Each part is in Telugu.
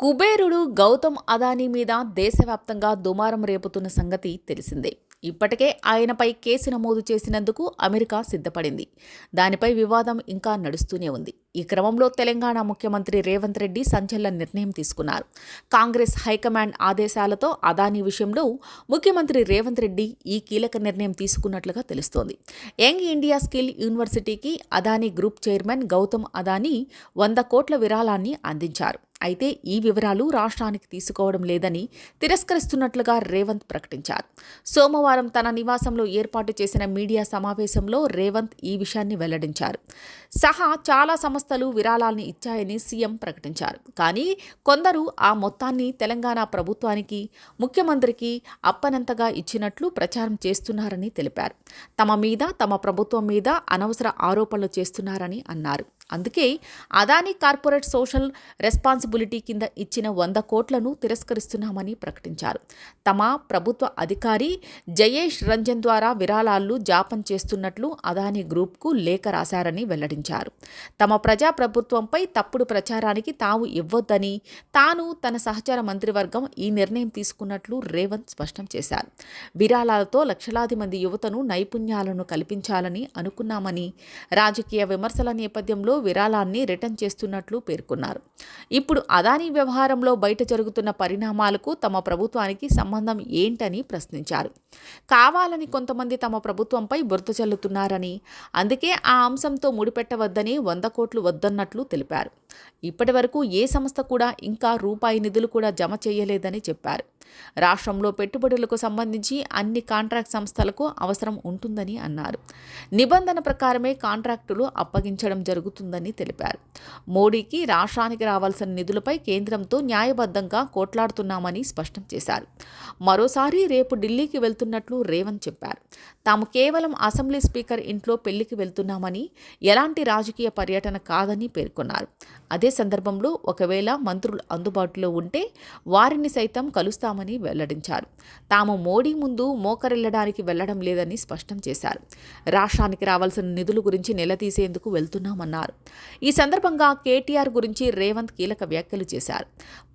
కుబేరుడు గౌతమ్ అదానీ మీద దేశవ్యాప్తంగా దుమారం రేపుతున్న సంగతి తెలిసిందే. ఇప్పటికే ఆయనపై కేసు నమోదు చేసినందుకు అమెరికా సిద్ధపడింది. దానిపై వివాదం ఇంకా నడుస్తూనే ఉంది. ఈ క్రమంలో తెలంగాణ ముఖ్యమంత్రి రేవంత్ రెడ్డి సంచలన నిర్ణయం తీసుకున్నారు. కాంగ్రెస్ హైకమాండ్ ఆదేశాలతో అదానీ విషయంలో ముఖ్యమంత్రి రేవంత్ రెడ్డి ఈ కీలక నిర్ణయం తీసుకున్నట్లుగా తెలుస్తోంది. యంగ్ ఇండియా స్కిల్ యూనివర్సిటీకి అదానీ గ్రూప్ చైర్మన్ గౌతమ్ అదానీ వంద కోట్ల విరాళాన్ని అందించారు. అయితే ఈ వివరాలు రాష్ట్రానికి తీసుకోవడం లేదని తిరస్కరిస్తున్నట్లుగా రేవంత్ ప్రకటించారు. సోమవారం తన నివాసంలో ఏర్పాటు చేసిన మీడియా సమావేశంలో రేవంత్ ఈ విషయాన్ని వెల్లడించారు. సహా చాలా సంస్థలు విరాళాల్ని ఇచ్చాయని సీఎం ప్రకటించారు. కానీ కొందరు ఆ మొత్తాన్ని తెలంగాణ ప్రభుత్వానికి ముఖ్యమంత్రికి అప్పనంతగా ఇచ్చినట్లు ప్రచారం చేస్తున్నారని తెలిపారు. తమ మీద తమ ప్రభుత్వం మీద అనవసర ఆరోపణలు చేస్తున్నారని అన్నారు. అందుకే అదానీ కార్పొరేట్ సోషల్ రెస్పాన్సిబిలిటీ కింద ఇచ్చిన వంద కోట్లను తిరస్కరిస్తున్నామని ప్రకటించారు. తమ ప్రభుత్వ అధికారి జయేష్ రంజన్ ద్వారా విరాళాలు జాపం చేస్తున్నట్లు అదానీ గ్రూప్కు లేఖ రాశారని వెల్లడించారు. తమ ప్రజా ప్రభుత్వంపై తప్పుడు ప్రచారానికి తాము ఇవ్వొద్దని తాను తన సహచార మంత్రివర్గం ఈ నిర్ణయం తీసుకున్నట్లు రేవంత్ స్పష్టం చేశారు. విరాళాలతో లక్షలాది మంది యువతను నైపుణ్యాలను కల్పించాలని అనుకున్నామని రాజకీయ విమర్శల నేపథ్యంలో విరాళాన్ని రిటర్న్ చేస్తున్నట్లు పేర్కొన్నారు. ఇప్పుడు అదానీ వ్యవహారంలో బయట జరుగుతున్న పరిణామాలకు తమ ప్రభుత్వానికి సంబంధం ఏంటని ప్రశ్నించారు. కావాలని కొంతమంది తమ ప్రభుత్వంపై బురద చల్లుతున్నారని అందుకే ఆ అంశంతో ముడిపెట్టవద్దని వంద కోట్లు వద్దన్నట్లు తెలిపారు. ఇప్పటి వరకు ఏ సంస్థ కూడా ఇంకా రూపాయి నిధులు కూడా జమ చేయలేదని చెప్పారు. రాష్ట్రంలో పెట్టుబడులకు సంబంధించి అన్ని కాంట్రాక్ట్ సంస్థలకు అవసరం ఉంటుందని అన్నారు. నిబంధన ప్రకారమే కాంట్రాక్టులు అప్పగించడం జరుగుతుందని తెలిపారు. మోడీకి రాష్ట్రానికి రావాల్సిన నిధులపై కేంద్రంతో న్యాయబద్ధంగా కోట్లాడుతున్నామని స్పష్టం చేశారు. మరోసారి రేపు ఢిల్లీకి వెళ్తున్నట్లు రేవంత్ చెప్పారు. తాము కేవలం అసెంబ్లీ స్పీకర్ ఇంట్లో పెళ్ళికి వెళ్తున్నామని ఎలాంటి రాజకీయ పర్యటన కాదని పేర్కొన్నారు. అదే సందర్భంలో ఒకవేళ మంత్రులు అందుబాటులో ఉంటే వారిని సైతం కలుస్తామని వెల్లడించారు. తాము మోడీ ముందు మోకరెళ్ళడానికి వెళ్ళడం లేదని స్పష్టం చేశారు. రాష్ట్రానికి రావాల్సిన నిధుల గురించి నిలదీసేందుకు వెళ్తున్నామన్నారు. ఈ సందర్భంగా కేటీఆర్ గురించి రేవంత్ కీలక వ్యాఖ్యలు చేశారు.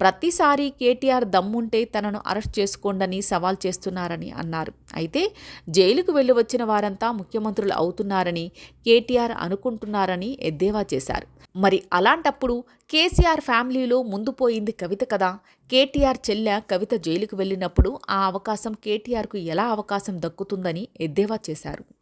ప్రతిసారి కేటీఆర్ దమ్ముంటే తనను అరెస్ట్ చేసుకోండని సవాల్ చేస్తున్నారని అన్నారు. అయితే జైలుకు వెళ్ళి వచ్చిన వారంతా ముఖ్యమంత్రులు అవుతున్నారని కేటీఆర్ అనుకుంటున్నారని ఎద్దేవా చేశారు. మరి అలాంటప్పుడు కేసీఆర్ ఫ్యామిలీలో ముందు పోయింది కవిత కదా? కేటీఆర్ చెల్లె కవిత జైలుకు వెళ్ళినప్పుడు ఆ అవకాశం కేటీఆర్కు ఎలా అవకాశం దక్కుతుందని ఎద్దేవా చేశారు.